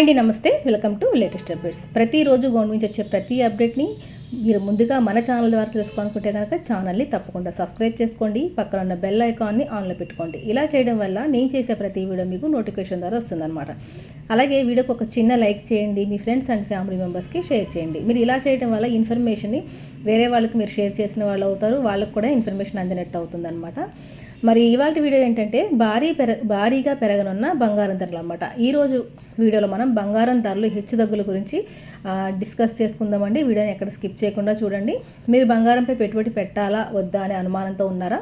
Hi అండి namaste. Welcome to latest updates. ప్రతిరోజు government నుంచి వచ్చే ప్రతి అప్డేట్ని మీరు ముందుగా మన ఛానల్ ద్వారా తెలుసుకోవాలనుకుంటే కనుక ఛానల్ని తప్పకుండా సబ్స్క్రైబ్ చేసుకోండి పక్కన ఉన్న బెల్ ఐకాన్ని ఆన్లో పెట్టుకోండి. ఇలా చేయడం వల్ల నేను చేసే ప్రతి వీడియో మీకు నోటిఫికేషన్ ద్వారా వస్తుందన్నమాట. అలాగే వీడియోకి ఒక చిన్న లైక్ చేయండి మీ ఫ్రెండ్స్ అండ్ ఫ్యామిలీ మెంబర్స్కి షేర్ చేయండి. మీరు ఇలా చేయడం వల్ల ఇన్ఫర్మేషన్ని వేరే వాళ్ళకి మీరు షేర్ చేసిన వాళ్ళు అవుతారు వాళ్ళకు కూడా ఇన్ఫర్మేషన్ అందినట్టు అవుతుందన్నమాట. మరి ఇవాళ వీడియో ఏంటంటే భారీ పెర భారీగా పెరగనున్న బంగారం ధరలు అనమాట ఈరోజు వీడియోలో మనం బంగారం ధరలు హెచ్చుతగ్గుల గురించి డిస్కస్ చేసుకుందామండి. వీడియోని ఎక్కడ స్కిప్ చేయకుండా చూడండి. మీరు బంగారంపై పెట్టుబడి పెట్టాలా వద్దా అనే అనుమానంతో ఉన్నారా?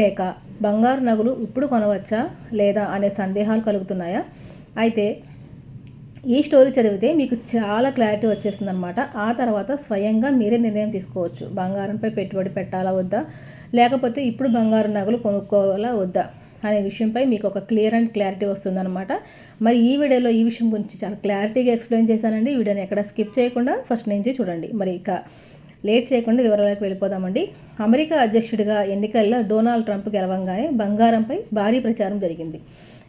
లేక బంగారు నగలు ఇప్పుడు కొనవచ్చా లేదా అనే సందేహాలు కలుగుతున్నాయా? అయితే ఈ స్టోరీ చదివితే మీకు చాలా క్లారిటీ వచ్చేస్తుంది అనమాట ఆ తర్వాత స్వయంగా మీరే నిర్ణయం తీసుకోవచ్చు. బంగారంపై పెట్టుబడి పెట్టాలా వద్దా? లేకపోతే ఇప్పుడు బంగారు నగలు కొనుక్కోవాలా వద్దా? అనే విషయంపై మీకు ఒక క్లియర్ అండ్ క్లారిటీ వస్తుందన్నమాట. మరి ఈ వీడియోలో ఈ విషయం గురించి చాలా క్లారిటీగా ఎక్స్ప్లెయిన్ చేశానండి. వీడియోని ఎక్కడ స్కిప్ చేయకుండా ఫస్ట్ నుంచి చూడండి. మరి ఇక లేట్ చేయకుండా వివరాలకు వెళ్ళిపోదామండి. అమెరికా అధ్యక్షుడిగా ఎన్నికల్లో డొనాల్డ్ ట్రంప్ గెలవంగానే బంగారంపై భారీ ప్రచారం జరిగింది.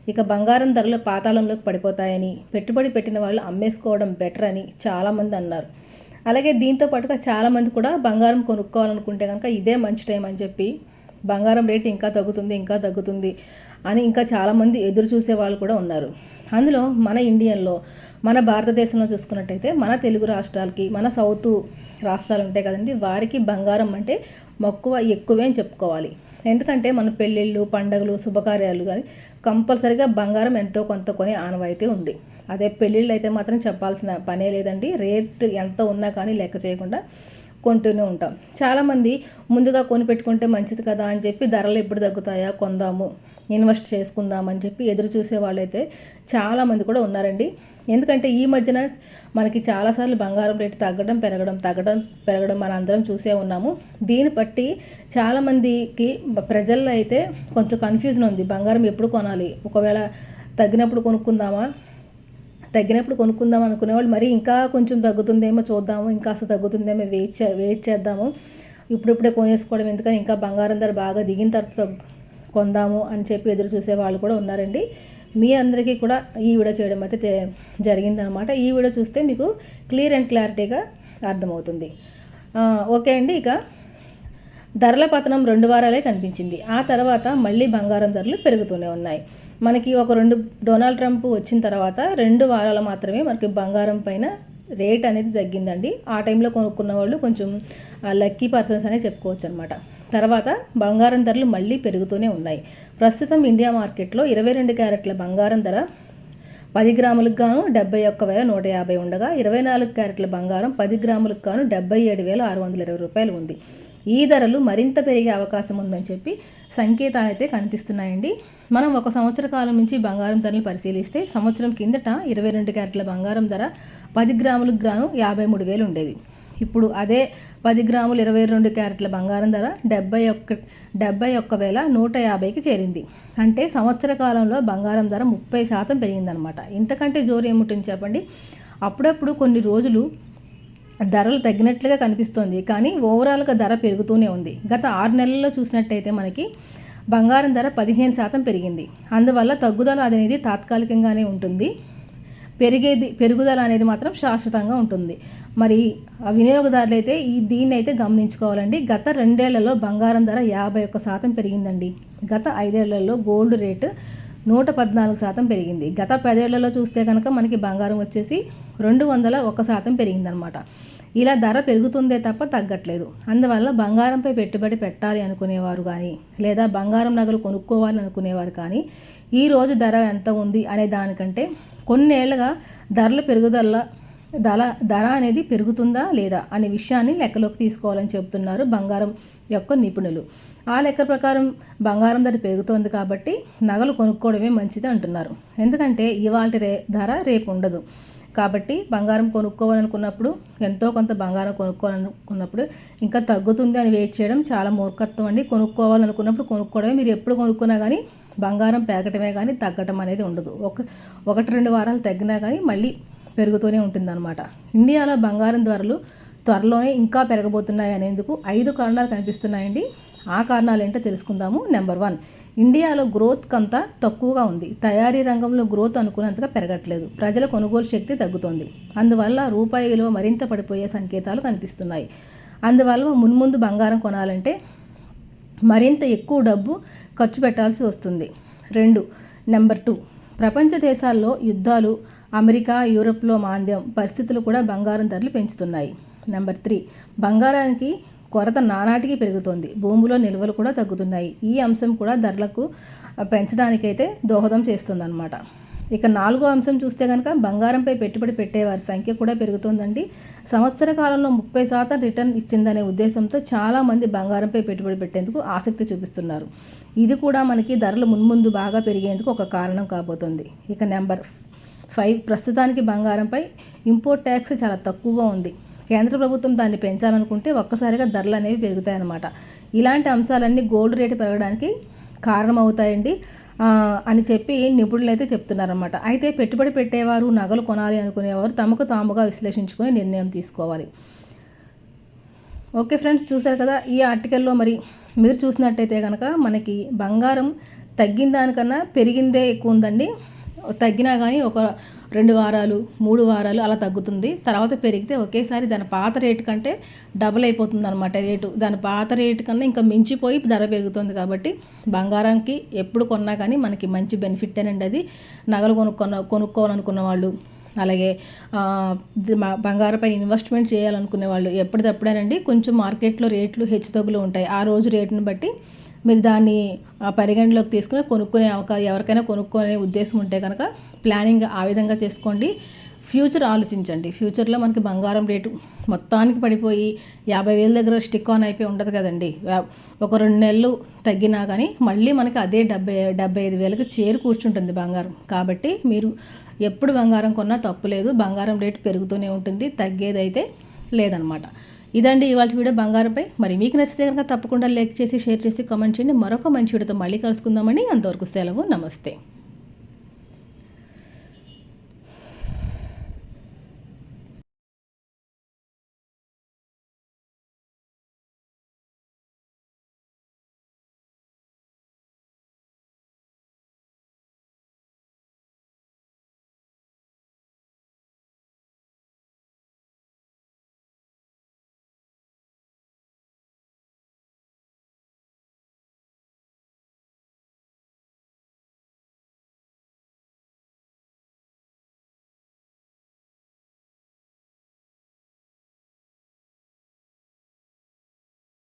ఇక బంగారం ధరలు పాతాళంలోకి పడిపోతాయని పెట్టుబడి పెట్టిన వాళ్ళు అమ్మేసుకోవడం బెటర్ అని చాలామంది అన్నారు. అలాగే దీంతో పాటుగా చాలామంది కూడా బంగారం కొనుక్కోవాలనుకుంటే కనుక ఇదే మంచి టైం అని చెప్పి బంగారం రేటు ఇంకా తగ్గుతుంది ఇంకా తగ్గుతుంది అని ఇంకా చాలామంది ఎదురు చూసే వాళ్ళు కూడా ఉన్నారు. అందులో మన ఇండియన్లో మన భారతదేశంలో చూసుకున్నట్టయితే మన తెలుగు రాష్ట్రాలకి మన సౌత్ రాష్ట్రాలు ఉంటాయి కదండి వారికి బంగారం అంటే మక్కువ ఎక్కువే అని చెప్పుకోవాలి. ఎందుకంటే మన పెళ్ళిళ్ళు పండగలు శుభకార్యాలు కానీ కంపల్సరిగా బంగారం ఎంతో కొంత కొనే ఆనవాయితీ ఉంది. అదే పెళ్ళిళ్ళు అయితే మాత్రం చెప్పాల్సిన పనే లేదండి. రేట్ ఎంత ఉన్నా కానీ లెక్క చేయకుండా కొంటూనే ఉంటాం. చాలామంది ముందుగా కొని పెట్టుకుంటే మంచిది కదా అని చెప్పి ధరలు ఎప్పుడు తగ్గుతాయా? కొందాము ఇన్వెస్ట్ చేసుకుందాం అని చెప్పి ఎదురు చూసే వాళ్ళైతే చాలామంది కూడా ఉన్నారండి. ఎందుకంటే ఈ మధ్యన మనకి చాలాసార్లు బంగారం రేటు తగ్గడం పెరగడం తగ్గడం పెరగడం మన అందరం చూసే ఉన్నాము. దీన్ని బట్టి చాలామందికి ప్రజల్లో అయితే కొంచెం కన్ఫ్యూజన్ ఉంది. బంగారం ఎప్పుడు కొనాలి? ఒకవేళ తగ్గినప్పుడు కొనుక్కుందామా? తగ్గినప్పుడు కొనుక్కుందాం అనుకునేవాళ్ళు మరి ఇంకా కొంచెం తగ్గుతుందేమో చూద్దాము ఇంకా అసలు తగ్గుతుందేమో వెయిట్ చే వెయిట్ చేద్దాము. ఇప్పుడిప్పుడే కొనేసుకోవడం ఎందుకని ఇంకా బంగారం ధర బాగా దిగిన తర్వాత కొందాము అని చెప్పి ఎదురు చూసే వాళ్ళు కూడా ఉన్నారండి. మీ అందరికీ కూడా ఈ వీడియో చేయడం అయితే జరిగిందనమాట. ఈ వీడియో చూస్తే మీకు క్లియర్ అండ్ క్లారిటీగా అర్థమవుతుంది. ఓకే అండి ఇక. ధరల పతనం రెండు వారాలే కనిపించింది. ఆ తర్వాత మళ్ళీ బంగారం ధరలు పెరుగుతూనే ఉన్నాయి. మనకి ఒక రెండు డొనాల్డ్ ట్రంప్ వచ్చిన తర్వాత రెండు వారాలు మాత్రమే మనకి బంగారం పైన రేట్ అనేది తగ్గిందండి. ఆ టైంలో కొనుక్కున్న వాళ్ళు కొంచెం లక్కీ పర్సన్స్ అనే చెప్పుకోవచ్చు అనమాట తర్వాత బంగారం ధరలు మళ్ళీ పెరుగుతూనే ఉన్నాయి. ప్రస్తుతం ఇండియా మార్కెట్లో ఇరవై రెండు క్యారెట్ల బంగారం ధర పది గ్రాములకు గాను డెబ్బై ఒక్క వేల నూట యాభై ఉండగా ఇరవై నాలుగు క్యారెట్ల బంగారం పది గ్రాములకు గాను డెబ్బై ఏడు వేల ఆరు వందల ఇరవై రూపాయలు ఉంది. ఈ ధరలు మరింత పెరిగే అవకాశం ఉందని చెప్పి సంకేతాలు అయితే కనిపిస్తున్నాయండి. మనం ఒక సంవత్సర కాలం నుంచి బంగారం ధరలు పరిశీలిస్తే సంవత్సరం కిందట ఇరవై రెండు క్యారెట్ల బంగారం ధర పది గ్రాములకు గ్రాను యాభై మూడు వేలు ఉండేది. ఇప్పుడు అదే పది గ్రాములు ఇరవై రెండు క్యారెట్ల బంగారం ధర డెబ్బై ఒక్క డెబ్బై ఒక్క వేల నూట యాభైకి చేరింది. అంటే సంవత్సర కాలంలో బంగారం ధర ముప్పై శాతం పెరిగిందనమాట. ఇంతకంటే జోరు ఏముంటుంది చెప్పండి? అప్పుడప్పుడు కొన్ని రోజులు ధరలు తగ్గినట్లుగా కనిపిస్తోంది. కానీ ఓవరాల్గా ధర పెరుగుతూనే ఉంది. గత ఆరు నెలల్లో చూసినట్టయితే మనకి బంగారం ధర పదిహేను శాతం పెరిగింది. అందువల్ల తగ్గుదల అనేది తాత్కాలికంగానే ఉంటుంది. పెరిగేది పెరుగుదల అనేది మాత్రం శాశ్వతంగా ఉంటుంది. మరి ఆ వినియోగదారులు అయితే ఈ దీన్ని అయితే గమనించుకోవాలండి. గత రెండేళ్ళలో బంగారం ధర యాభై ఒక్క శాతం పెరిగిందండి. గత ఐదేళ్ళలో గోల్డ్ రేటు నూట పద్నాలుగు శాతం పెరిగింది. గత పదేళ్ళలో చూస్తే కనుక మనకి బంగారం వచ్చేసి రెండు వందల ఒక శాతం పెరిగిందనమాట. ఇలా ధర పెరుగుతుందే తప్ప తగ్గట్లేదు. అందువల్ల బంగారంపై పెట్టుబడి పెట్టాలి అనుకునేవారు కానీ లేదా బంగారం నగలు కొనుక్కోవాలి అనుకునేవారు కానీ ఈ రోజు ధర ఎంత ఉంది అనే దానికంటే కొన్నేళ్ళుగా ధరల పెరుగుదల ధర ధర అనేది పెరుగుతుందా లేదా అనే విషయాన్ని లెక్కలోకి తీసుకోవాలని చెబుతున్నారు బంగారం యొక్క నిపుణులు. ఆ లెక్క ప్రకారం బంగారం ధర పెరుగుతోంది కాబట్టి నగలు కొనుక్కోవడమే మంచిది అంటున్నారు. ఎందుకంటే ఇవాళ రే ధర రేపు ఉండదు. కాబట్టి బంగారం కొనుక్కోవాలనుకున్నప్పుడు ఎంతో కొంత బంగారం కొనుక్కోవాలనుకున్నప్పుడు ఇంకా తగ్గుతుంది అని వెయిట్ చేయడం చాలా మూర్ఖత్వం అండి. కొనుక్కోవాలనుకున్నప్పుడు కొనుక్కోవడమే మీరు ఎప్పుడు కొనుక్కున్నా కానీ బంగారం పెరగటమే కానీ తగ్గటం అనేది ఉండదు. ఒక ఒకటి రెండు వారాలు తగ్గినా కానీ మళ్ళీ పెరుగుతూనే ఉంటుందన్నమాట. ఇండియాలో బంగారం ధరలు త్వరలోనే ఇంకా పెరగబోతున్నాయి అనేందుకు ఐదు కారణాలు కనిపిస్తున్నాయండి. ఆ కారణాలు ఏంటో తెలుసుకుందాము. నెంబర్ వన్ ఇండియాలో గ్రోత్ కంత తక్కువగా ఉంది. తయారీ రంగంలో గ్రోత్ అనుకున్నంతగా పెరగట్లేదు. ప్రజల కొనుగోలు శక్తి తగ్గుతోంది. అందువల్ల రూపాయి విలువ మరింత పడిపోయే సంకేతాలు కనిపిస్తున్నాయి. అందువల్ల మున్ముందు బంగారం కొనాలంటే మరింత ఎక్కువ డబ్బు ఖర్చు పెట్టాల్సి వస్తుంది. రెండు నెంబర్ టూ ప్రపంచ దేశాల్లో యుద్ధాలు అమెరికా యూరప్లో మాంద్యం పరిస్థితులు కూడా బంగారం ధరలు పెంచుతున్నాయి. నెంబర్ త్రీ బంగారానికి కొరత నానాటికి పెరుగుతోంది. భూమిలో నిల్వలు కూడా తగ్గుతున్నాయి. ఈ అంశం కూడా ధరలకు పెంచడానికైతే దోహదం చేస్తుందన్నమాట. ఇక నాలుగో అంశం చూస్తే కనుక బంగారంపై పెట్టుబడి పెట్టేవారి సంఖ్య కూడా పెరుగుతోందండి. సంవత్సర కాలంలో ముప్పై శాతం రిటర్న్ ఇచ్చిందనే ఉద్దేశంతో చాలామంది బంగారంపై పెట్టుబడి పెట్టేందుకు ఆసక్తి చూపిస్తున్నారు. ఇది కూడా మనకి ధరలు మున్ముందు బాగా పెరిగేందుకు ఒక కారణం కాబోతుంది. ఇక నెంబర్ ఫైవ్ ప్రస్తుతానికి బంగారంపై ఇంపోర్ట్ ట్యాక్స్ చాలా తక్కువగా ఉంది. కేంద్ర ప్రభుత్వం దాన్ని పెంచాలనుకుంటే ఒక్కసారిగా ధరలు అనేవి పెరుగుతాయన్నమాట. ఇలాంటి అంశాలన్నీ గోల్డ్ రేటు పెరగడానికి కారణమవుతాయండి అని చెప్పి నిపుణులు అయితే చెప్తున్నారన్నమాట. అయితే పెట్టుబడి పెట్టేవారు నగలు కొనాలి అనుకునేవారు తమకు తాముగా విశ్లేషించుకొని నిర్ణయం తీసుకోవాలి. ఓకే ఫ్రెండ్స్ చూశారు కదా ఈ ఆర్టికల్లో మరి మీరు చూసినట్టయితే కనుక మనకి బంగారం తగ్గిన దానికన్నా పెరిగిందే ఎక్కువ ఉందండి. తగ్గినా కానీ ఒక రెండు వారాలు మూడు వారాలు అలా తగ్గుతుంది. తర్వాత పెరిగితే ఒకేసారి దాని పాత రేటు కంటే డబుల్ అయిపోతుంది అనమాట రేటు. దాని పాత రేటు కన్నా ఇంకా మించిపోయి ధర పెరుగుతుంది కాబట్టి బంగారానికి ఎప్పుడు కొన్నా కానీ మనకి మంచి బెనిఫిట్ అనండి అది. నగలు కొనుక్కున్న కొనుక్కోవాలనుకున్న వాళ్ళు. అలాగే బంగారపై ఇన్వెస్ట్మెంట్ చేయాలనుకునే వాళ్ళు ఎప్పటికప్పుడేనండి కొంచెం మార్కెట్లో రేట్లు హెచ్చుతగ్గులు ఉంటాయి. ఆ రోజు రేటును బట్టి మీరు దాన్ని పరిగణలోకి తీసుకుని కొనుక్కునే అవకాశం ఎవరికైనా కొనుక్కునే ఉద్దేశం ఉంటే కనుక ప్లానింగ్ ఆ విధంగా చేసుకోండి. ఫ్యూచర్ ఆలోచించండి. ఫ్యూచర్లో మనకి బంగారం రేటు మొత్తానికి పడిపోయి యాభై వేల దగ్గర స్టిక్ ఆన్ అయిపోయి ఉండదు కదండి. ఒక రెండు నెలలు తగ్గినా కానీ మళ్ళీ మనకి అదే డెబ్బై డెబ్బై ఐదు వేలకు చేరు కూర్చుంటుంది బంగారం. కాబట్టి మీరు ఎప్పుడు బంగారం కొన్నా తప్పు లేదు బంగారం రేటు పెరుగుతూనే ఉంటుంది తగ్గేదైతే లేదనమాట. ఇదండి ఇవాళ వీడియో బంగారంపై. మరి మీకు నచ్చితే కనుక తప్పకుండా లైక్ చేసి షేర్ చేసి కామెంట్ చేయండి. మరొక మంచి వీడియోతో మళ్ళీ కలుసుకుందామని అంతవరకు సెలవు నమస్తే.